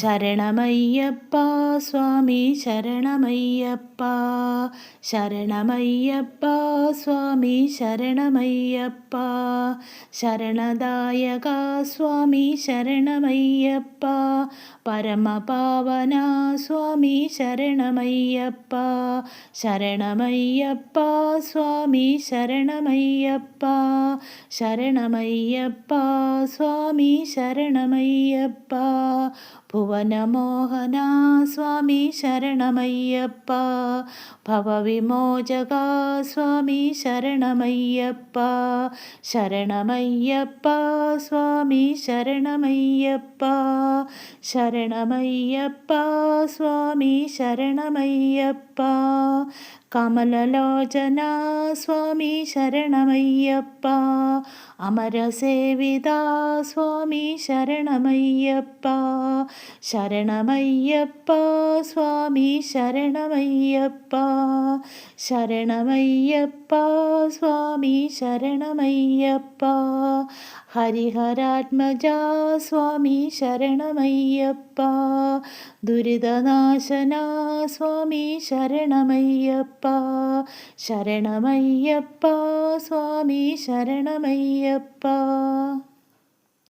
ശരണമയ്യപ്പ സ്വാമി ശരണമയ്യപ്പ. ശരണമയ്യപ്പ സ്വാമി ശരണമയ്യപ്പ. ശരണദായക സ്വാമി ശരണമയ്യപ്പ. പരമപാവന സ്വാമി ശരണമയ്യപ്പ. ശരണമയ്യപ്പ സ്വാമി ശരണമയ്യപ്പ. ശരണമയ്യപ്പ സ്വാമി ശരണമയ്യപ്പ. ഭുവനമോഹന സ്വാമി ശരണമയ്യപ്പ. ഭവവിമോചക സ്വാമി ശരണമയ്യപ്പ. ശരണമയ്യപ്പ സ്വാമി ശരണമയ്യപ്പ. ശരണമയ്യപ്പ സ്വാമി ശരണമയ്യപ്പ. കമലലോചന സ്വാമി ശരണമയ്യപ്പ. അമരസേവിത സ്വാമി ശരണമയ്യപ്പ. ശരണമയ്യപ്പ സ്വാമി ശരണമയ്യപ്പ. ശരണമയ്യപ്പ സ്വാമി ശരണമയ്യപ്പ. ഹരിഹരാത്മജ സ്വാമി ശരണമയ്യപ്പ. ദുരിതനാശന സ്വാമി ശരണമയ്യപ്പ. ശരണമയ്യപ്പ സ്വാമി ശരണമയ്യപ്പ